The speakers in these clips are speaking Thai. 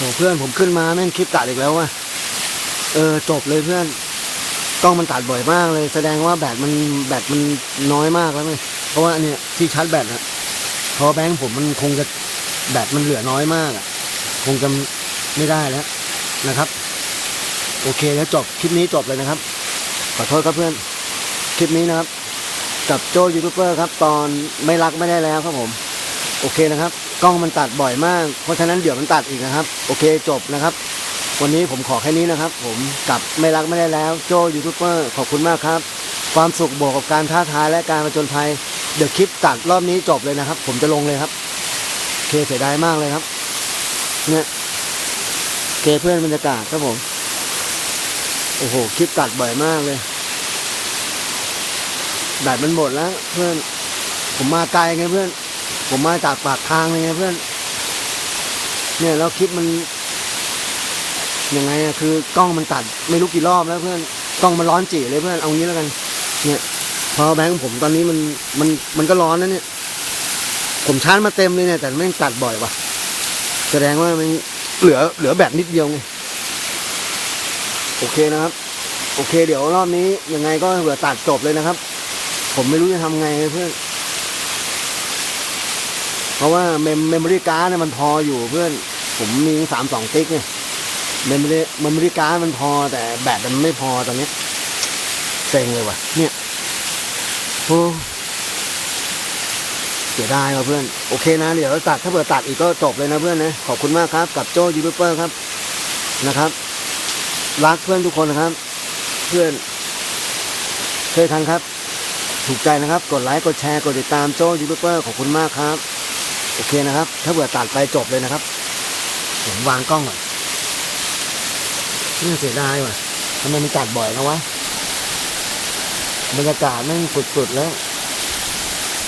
โอ้เพื่อนผมขึ้นมาแม่งคลิปตัดอีกแล้วว่ะเออจบเลยเพื่อนกล้องมันตัดบ่อยมากเลย แสดงว่าแบตมันแบตมันน้อยมากแล้วไงเพราะว่าเนี่ยที่ชาร์จแบตอะพอแบงค์ผมมันคงจะแบตมันเหลือน้อยมากอะคงจะไม่ได้แล้วนะครับ โอเคแล้วจบคลิปนี้จบเลยนะครับขอโทษครับเพื่อนคลิปนี้นะครับ กับโจยูทูบเบอร์ครับ ตอนไม่รักไม่ได้แล้วครับผม โอเคนะครับ กล้องมันตัดบ่อยมาก เพราะฉะนั้นเดี๋ยวมันตัดอีกนะครับ โอเคจบนะครับ วันนี้ผมขอแค่นี้นะครับ ผมกับไม่รักไม่ได้แล้ว โจยูทูบเบอร์ขอบคุณมากครับ ความสุขบวกกับการท้าทายและการประจนภัยเดี๋ยวคลิปตัดรอบนี้จบเลยนะครับ ผมจะลงเลยครับโอเคเสียดายมากเลยครับ เนี่ยเคเพื่อนบรรยากาศครับผม โอ้โหคลิปตัดบ่อยมากเลยแบตมันหมดแล้ว เพื่อน ผมมาไกลไงเพื่อน ผมมาจากปากทางเลยไงเพื่อน เนี่ยแล้วคลิปมันยังไงอะคือกล้องมันตัดไม่รู้กี่รอบแล้วเพื่อนกล้องมันร้อนจีเลยเพื่อนเอางี้แล้วกัน เนี่ยพอแบงค์ผมตอนนี้มันมันมันก็ร้อนนะเนี่ย ผมชาร์จมาเต็มเลยเนี่ย แต่แม่ตัดบ่อยว่ะ แสดงว่ามันเหลือเหลือแบตนิดเดียวไงโอเคนะครับ โอเค เดี๋ยวรอบนี้ยังไงก็เผื่อตัดจบเลยนะครับ ผมไม่รู้จะทำไงเพื่อน เพราะว่าเมมเมมโมรี่การ์ดเนี่ยมันพออยู่เพื่อนผมมีสามสองติ๊กเนี่ยเมมโมรี่เมมโมรี่การ์ดมันพอแต่แบตมันไม่พอตอนนี้เซ็งเลยว่ะ เนี่ยโอ้เสียดายว่ะเพื่อน โอเคนะ เดี๋ยวตัดถ้าเผื่อตัดอีกก็จบเลยนะเพื่อนนะ ขอบคุณมากครับ กับโจยูทูบเบอร์ครับนะครับ รักเพื่อนทุกคนนะครับ เพื่อนเคยทันครับ ถูกใจนะครับ กดไลค์ กดแชร์ กดติดตามโจยูทูบเบอร์ขอบคุณมากครับ โอเคนะครับ ถ้าเบื่อตัดไปจบเลยนะครับ ผมวางกล้องก่อนนี่เสียดายว่ะทำไมมันตัดบ่อยนะวะบรรยากาศแม่งสุดๆแล้ว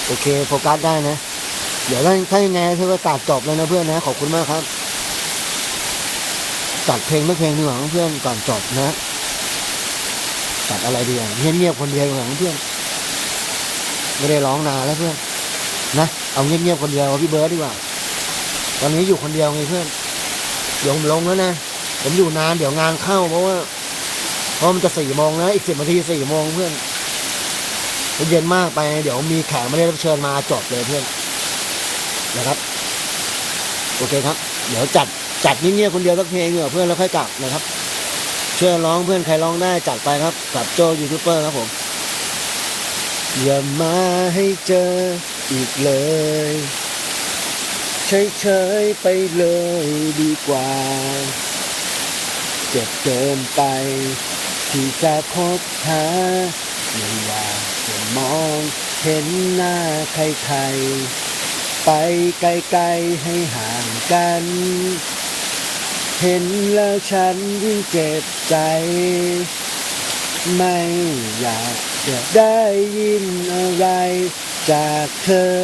โอเคโฟกัสได้นะ เดี๋ยวถ้าถ้ายังไงถ้าว่าตัดจบเลยนะเพื่อนนะ ขอบคุณมากครับตัดเพลงไม่เพลงดีกว่าเพื่อนก่อนจบนะตัดอะไรดีอะเงียบๆคนเดียวดีกว่าเพื่อน ไม่ได้ร้องนานแล้วเพื่อน นะเอาเงียบๆคนเดียวพี่เบิร์ดดีกว่าตอนนี้อยู่คนเดียวไงเพื่อนเดี๋ยวผมลงแล้วนะผมอยู่นานเดี๋ยวงานเข้าเพราะว่าเพราะมันจะสี่โมงนะอีกสิบนาทีสี่โมงเพื่อนมันเย็นมากไป เดี๋ยวมีแขกไม่ได้รับเชิญมาจบเลยเพื่อนนะครับ โอเคครับ เดี๋ยวจัดจัดเงียบๆคนเดียวสักเพลงเหรอเพื่อนแล้วค่อยกลับนะครับเช่วยร้องเพื่อนใครร้องได้จัดไปครับกับโจยูทูบเบอร์ครับผมอย่ามาให้เจอ อีกเลย เฉยๆไปเลยดีกว่า เจ็บเกินไป ที่จะคบหาไม่อยากจะมองเห็นหน้าใครๆ ไปไกลๆให้ห่างกัน เห็นแล้วฉันยิ่งเจ็บใจ ไม่อยากจะได้ยินอะไร จากเธอ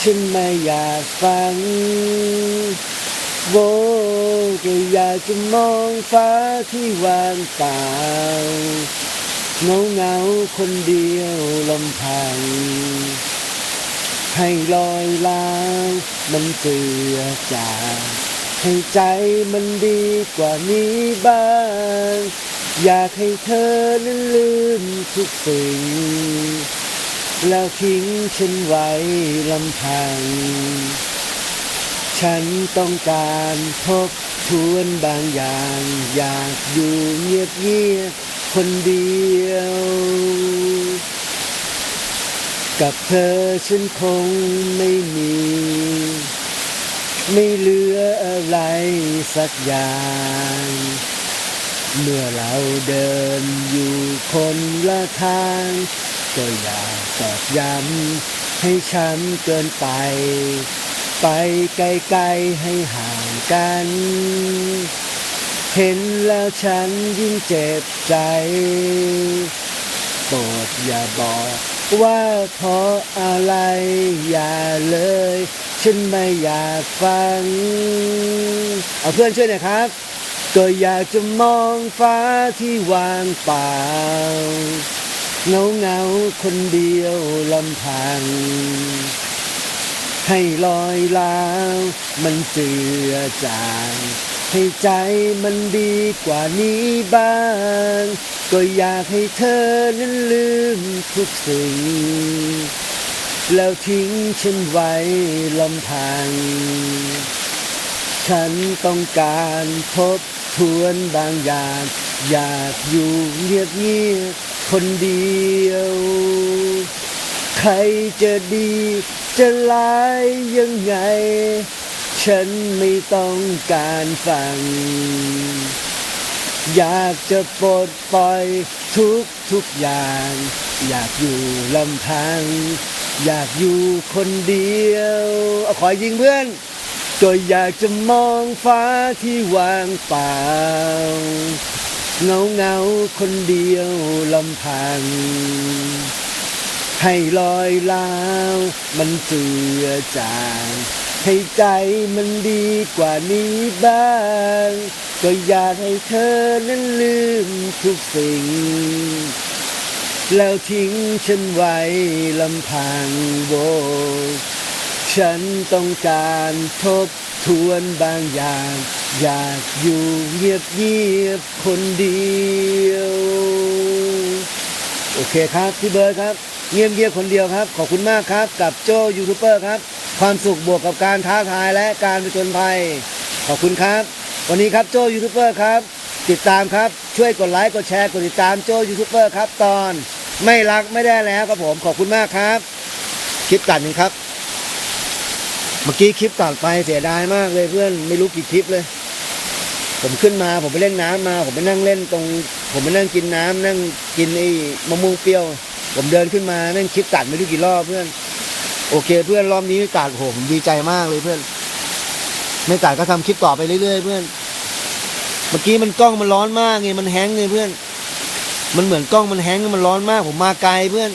ฉันไม่อยากฟังโวก็อยากจะมองฟ้าที่ว่างเปล่าเงาเงาคนเดียวลำพัง ให้ลอยลางมันเจือจางให้ใจมันดีกว่านี้บ้าง อยากให้เธอนั้นลืมทุกสิ่ง แล้วทิ้งฉันไว้ลำพัง ฉันต้องการทบทวนบางอย่าง อยากอยู่เงียบเงียบคนเดียว กับเธอฉันคงไม่มี ไม่เหลืออะไรสักอย่างเมื่อเราเดินอยู่คนละทาง ก็อยากตอกย้ำให้ฉันเกินไป ไปไกลๆให้ห่างกัน เห็นแล้วฉันยิ่งเจ็บใจ โปรดอย่าบอกว่าเพราะอะไรอย่าเลย ฉันไม่อยากฟัง เอาเพื่อนช่วยหน่อยครับ ก็อยากจะมองฟ้าที่ว่างเปล่า เงาเงาคนเดียวลำพัง ให้ลอยลาวมันเจือจางให้ใจมันดีกว่านี้บ้าง ก็อยากให้เธอนั้นลืมทุกสิ่ง แล้วทิ้งฉันไว้ลำพัง ฉันต้องการทบทวนบางอย่าง อยากอยู่เงียบเงียบ คนเดียว ใครจะดีจะร้ายยังไง ฉันไม่ต้องการฟัง อยากจะปลดปล่อยทุกทุกอย่าง อยากอยู่ลำพัง อยากอยู่คนเดียว เอาขอยิงเพื่อนก็อยากจะมองฟ้าที่ว่างเปล่า เงาเงาคนเดียวลำพัง ให้ลอยลาวมันเจือจางให้ใจมันดีกว่านี้บ้าง ก็อยากให้เธอนั้นลืมทุกสิ่ง แล้วทิ้งฉันไว้ลำพังโวฉันต้องการทบ ทวนบางอย่าง อยากอยู่เงียบเงียบๆคนเดียว โอเคครับพี่เบิร์ดครับ เงียบเงียบๆคนเดียวครับ ขอบคุณมากครับ กับโจยูทูบเบอร์ครับ ความสุขบวกกับการท้าทายและการผจญภัย ขอบคุณครับ วันนี้ครับโจยูทูบเบอร์ครับ ติดตามครับช่วยกดไลค์กดแชร์กดติดตามโจยูทูบเบอร์ครับตอน ไม่รักไม่ได้แล้วครับผมขอบคุณมากครับ คลิปตัดหนึ่งครับ มื่อกี้คลิปตัดไปเสียดายมากเลยเพื่อนไม่รู้กี่คลิปเลย ผมขึ้นมาผมไปเล่นน้ำมา ผมไปนั่งเล่นตรง ผมไปนั่งกินน้ำนั่งกินไอ้มะม่วงเปรี้ยว ผมเดินขึ้นมานั่งคลิปตัดไม่รู้กี่รอบเพื่อน โอเค เพื่อนรอบนี้ตัดโหผมดีใจมากเลยเพื่อนไม่ตัดก็ทำคลิปต่อไปเรื่อยๆเพื่อน เมื่อกี้มันกล้องมันร้อนมากไงมันแห้งไงเพื่อน มันเหมือนกล้องมันแห้งมันร้อนมาก ผมมาไกลเพื่อน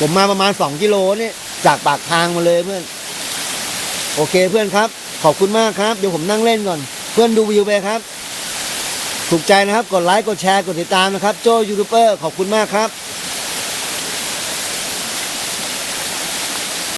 ผมมาประมาณสองกิโลเนี่ยจากปากทางมาเลยเพื่อน โอเคเพื่อนครับ ขอบคุณมากครับ เดี๋ยวผมนั่งเล่นก่อน เพื่อนดูวิวไปครับ ถูกใจนะครับ กดไลค์ กดแชร์ กดติดตามนะครับ โจยูทูบเบอร์ ขอบคุณมากครับ